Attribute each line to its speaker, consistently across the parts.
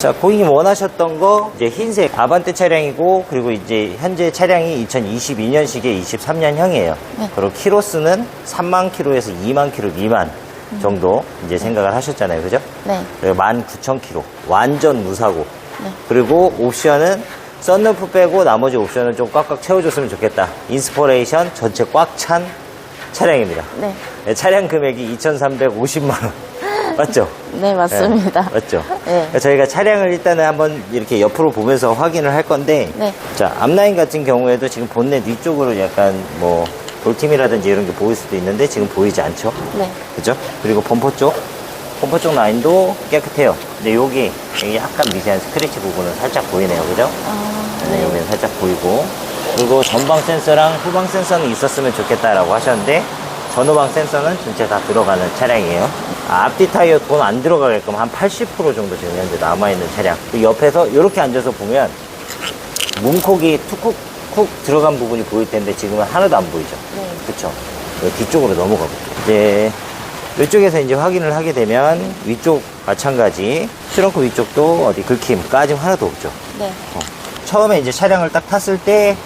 Speaker 1: 자, 고객님 원하셨던 거 이제 흰색 아반떼 차량이고 그리고 이제 현재 차량이 2022년식의 23년형이에요.
Speaker 2: 네.
Speaker 1: 그리고 키로수는 3만 킬로에서 2만 킬로 미만 정도 이제 생각을 하셨잖아요. 그죠?
Speaker 2: 네.
Speaker 1: 그리고 19,000킬로. 완전 무사고.
Speaker 2: 네.
Speaker 1: 그리고 옵션은 썬루프 빼고 나머지 옵션은 좀 꽉꽉 채워줬으면 좋겠다. 인스퍼레이션 전체 꽉 찬 차량입니다.
Speaker 2: 네.
Speaker 1: 네, 차량 금액이 2,350만 원. 맞죠?
Speaker 2: 네, 맞습니다.
Speaker 1: 네, 맞죠?
Speaker 2: 네.
Speaker 1: 그러니까 저희가 차량을 일단은 한번 이렇게 옆으로 보면서 확인을 할 건데,
Speaker 2: 네.
Speaker 1: 자, 앞라인 같은 경우에도 지금 본넷 위쪽으로 약간 뭐, 돌팀이라든지 이런 게 보일 수도 있는데 지금 보이지 않죠?
Speaker 2: 네.
Speaker 1: 그죠? 그리고 범퍼 쪽, 범퍼 쪽 라인도 깨끗해요. 근데 여기, 여기 약간 미세한 스크래치 부분은 살짝 보이네요. 그죠?
Speaker 2: 아,
Speaker 1: 네, 여기는 살짝 보이고. 그리고 전방 센서랑 후방 센서는 있었으면 좋겠다라고 하셨는데, 전후방 센서는 전체 다 들어가는 차량이에요. 아, 앞뒤 타이어 돈 안 들어가게끔 한 80% 정도 지금 현재 남아있는 차량. 그 옆에서 이렇게 앉아서 보면, 문콕이 툭쿡 쿡 들어간 부분이 보일 텐데 지금은 하나도 안 보이죠.
Speaker 2: 네.
Speaker 1: 그쵸? 여기 뒤쪽으로 넘어가 볼게요. 이제 이쪽에서 이제 확인을 하게 되면 위쪽 마찬가지 트렁크 위쪽도 어디 긁힘 까짐 하나도 없죠.
Speaker 2: 네.
Speaker 1: 어. 처음에 이제 차량을 딱 탔을 때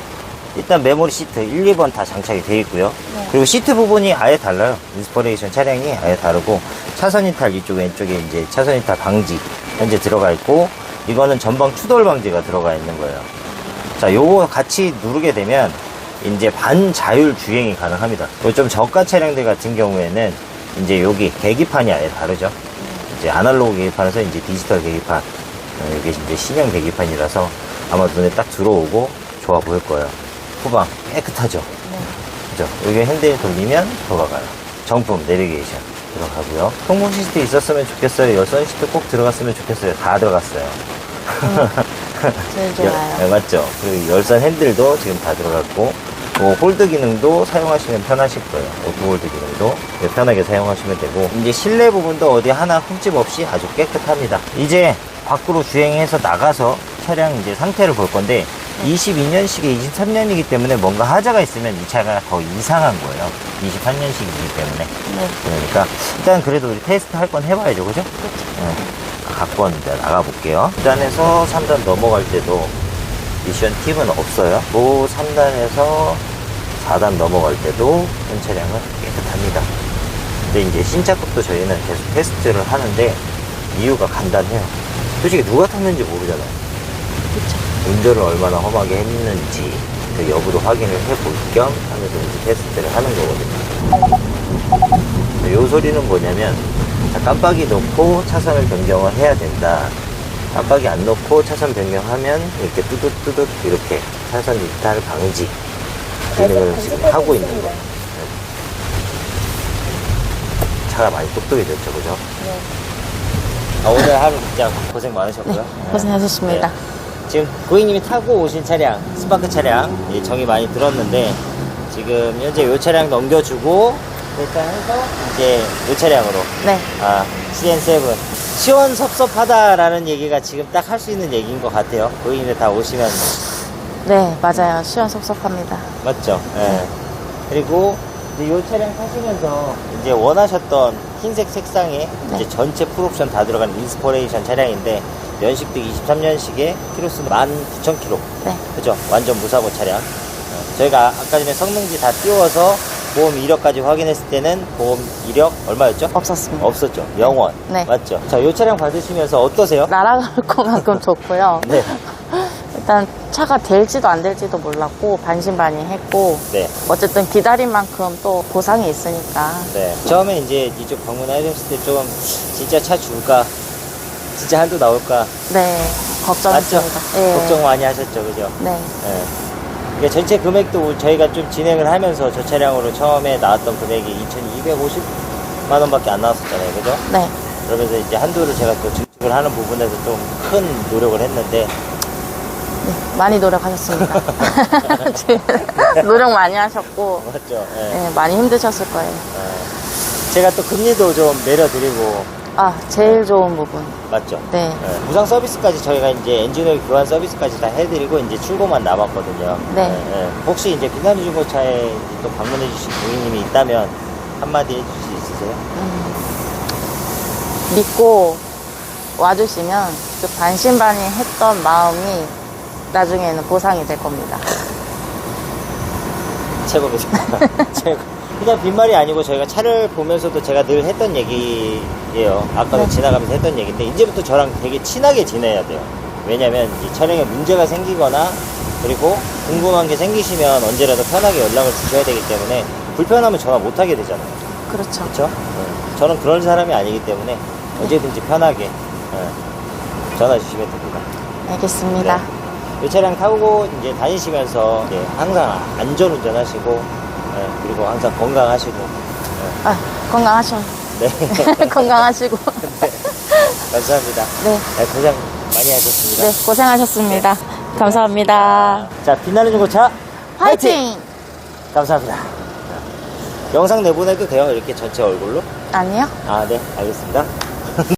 Speaker 1: 일단 메모리 시트 1, 2번 다 장착이 되어 있고요.
Speaker 2: 네.
Speaker 1: 그리고 시트 부분이 아예 달라요. 인스퍼레이션 차량이 아예 다르고 차선 이탈 이쪽 왼쪽에 이제 차선 이탈 방지 현재 들어가 있고 이거는 전방 추돌 방지가 들어가 있는 거예요. 자, 요거 같이 누르게 되면 이제 반자율 주행이 가능합니다. 좀 저가 차량들 같은 경우에는 이제 여기 계기판이 아예 다르죠. 이제 아날로그 계기판에서 이제 디지털 계기판. 어, 이게 이제 신형 계기판이라서 아마 눈에 딱 들어오고 좋아 보일 거예요. 후방 깨끗하죠. 그죠? 여기 핸들 돌리면 돌아가요. 정품 내비게이션 들어가고요. 통풍 시트 있었으면 좋겠어요. 여선 시트 꼭 들어갔으면 좋겠어요. 다 들어갔어요.
Speaker 2: 제일 좋아요.
Speaker 1: 열- 네, 맞죠? 그리고 열선 핸들도 지금 다 들어갔고, 뭐 홀드 기능도 사용하시면 편하실 거예요. 오토 홀드 기능도 네, 편하게 사용하시면 되고, 이제 실내 부분도 어디 하나 흠집 없이 아주 깨끗합니다. 이제 밖으로 주행해서 나가서 차량 이제 상태를 볼 건데, 22년식에 23년이기 때문에 뭔가 하자가 있으면 이 차가 더 이상한 거예요. 23년식이기 때문에.
Speaker 2: 네.
Speaker 1: 그러니까 일단 그래도 우리 테스트 할 건 해봐야죠, 그죠? 네. 갖고 왔는데 나가볼게요. 2단에서 3단 넘어갈 때도 미션 팁은 없어요. 뭐 3단에서 4단 넘어갈 때도 현 차량은 깨끗합니다. 근데 이제 신차급도 저희는 계속 테스트를 하는데 이유가 간단해요. 솔직히 누가 탔는지 모르잖아요. 운전을 얼마나 험하게 했는지 그 여부도 확인을 해볼 겸 하면서 이제 테스트를 하는 거거든요. 이 소리는 뭐냐면 자, 깜빡이 놓고 차선을 변경을 해야 된다. 깜빡이 안 놓고 차선 변경하면 이렇게 뚜둑뚜둑 이렇게 차선 이탈 방지 기능을 지금 하고 있는 거예요. 네. 차가 많이 똑똑해졌죠, 그죠?
Speaker 2: 네.
Speaker 1: 아, 오늘 하루 진짜 고생 많으셨고요. 네.
Speaker 2: 고생하셨습니다.
Speaker 1: 지금 고객님이 타고 오신 차량, 스파크 차량, 예, 정이 많이 들었는데, 지금 현재 이 차량 넘겨주고, 일단 해서 이제 이 차량으로,
Speaker 2: 네.
Speaker 1: 아, CN7. 시원섭섭하다라는 얘기가 지금 딱 할 수 있는 얘기인 것 같아요. 고객님들 다 오시면,
Speaker 2: 네, 맞아요. 시원섭섭합니다.
Speaker 1: 맞죠? 예. 그리고 이제 이 차량 타시면서 이제 원하셨던 흰색 색상의
Speaker 2: 네.
Speaker 1: 이제 전체 풀옵션 다 들어간 인스퍼레이션 차량인데, 연식도 23년식에 키로수는 19,000km.
Speaker 2: 네.
Speaker 1: 그죠? 완전 무사고 차량. 어, 저희가 아까 전에 성능지 다 띄워서 보험 이력까지 확인했을 때는 보험 이력 얼마였죠?
Speaker 2: 없었습니다.
Speaker 1: 없었죠. 영원.
Speaker 2: 네.
Speaker 1: 맞죠? 자, 이 차량 받으시면서 어떠세요?
Speaker 2: 날아갈 것만큼 좋고요.
Speaker 1: 네.
Speaker 2: 일단 차가 될지도 안 될지도 몰랐고 반신반의했고
Speaker 1: 네.
Speaker 2: 어쨌든 기다린 만큼 또 보상이 있으니까
Speaker 1: 네. 처음에 이제 이쪽 방문하셨을 때 좀 진짜 차 줄까? 진짜 한도 나올까?
Speaker 2: 네
Speaker 1: 맞죠?
Speaker 2: 걱정했습니다. 예.
Speaker 1: 걱정 많이 하셨죠. 그죠?
Speaker 2: 네.
Speaker 1: 네. 이게 전체 금액도 저희가 좀 진행을 하면서 저 차량으로 처음에 나왔던 금액이 2,250만 원밖에 안 나왔었잖아요. 그죠?
Speaker 2: 네.
Speaker 1: 그러면서 이제 한도를 제가 또 증축을 하는 부분에서 좀 큰 노력을 했는데
Speaker 2: 네, 많이 노력하셨습니다. 노력 많이 하셨고
Speaker 1: 맞죠? 예.
Speaker 2: 네, 많이 힘드셨을 거예요.
Speaker 1: 예. 제가 또 금리도 좀 내려드리고
Speaker 2: 아 제일 좋은 부분.
Speaker 1: 맞죠?
Speaker 2: 네.
Speaker 1: 예. 무상 서비스까지 저희가 이제 엔진오일 교환 서비스까지 다 해드리고 이제 출고만 남았거든요.
Speaker 2: 네.
Speaker 1: 예, 예. 혹시 이제 비나리 중고차에 또 방문해 주신 고객님이 있다면 한마디 해주실 수 있으세요?
Speaker 2: 음, 믿고 와주시면 그 반신반의했던 마음이 나중에는 보상이 될 겁니다.
Speaker 1: 최고입니다. 최고. 그냥 빈말이 아니고 저희가 차를 보면서도 제가 늘 했던 얘기예요. 아까도
Speaker 2: 네.
Speaker 1: 지나가면서 했던 얘기인데 이제부터 저랑 되게 친하게 지내야 돼요. 왜냐면 이 차량에 문제가 생기거나 그리고 궁금한 게 생기시면 언제라도 편하게 연락을 주셔야 되기 때문에 불편하면 전화 못 하게 되잖아요.
Speaker 2: 그렇죠.
Speaker 1: 그렇죠? 저는 그런 사람이 아니기 때문에 언제든지 편하게 예, 전화 주시면 됩니다.
Speaker 2: 알겠습니다.
Speaker 1: 이 차량 타고 이제 다니시면서 이제 항상 안전 운전하시고 예, 그리고 항상 건강하시고
Speaker 2: 아, 건강하셔.
Speaker 1: 네,
Speaker 2: 건강하시고.
Speaker 1: 네. 감사합니다.
Speaker 2: 네.
Speaker 1: 네, 고생 많이 하셨습니다.
Speaker 2: 네, 고생하셨습니다. 감사합니다.
Speaker 1: 자, 빛나는 중고차
Speaker 2: 화이팅!
Speaker 1: 감사합니다. 영상 내보내도 돼요? 이렇게 전체 얼굴로?
Speaker 2: 아니요?
Speaker 1: 아, 네, 알겠습니다.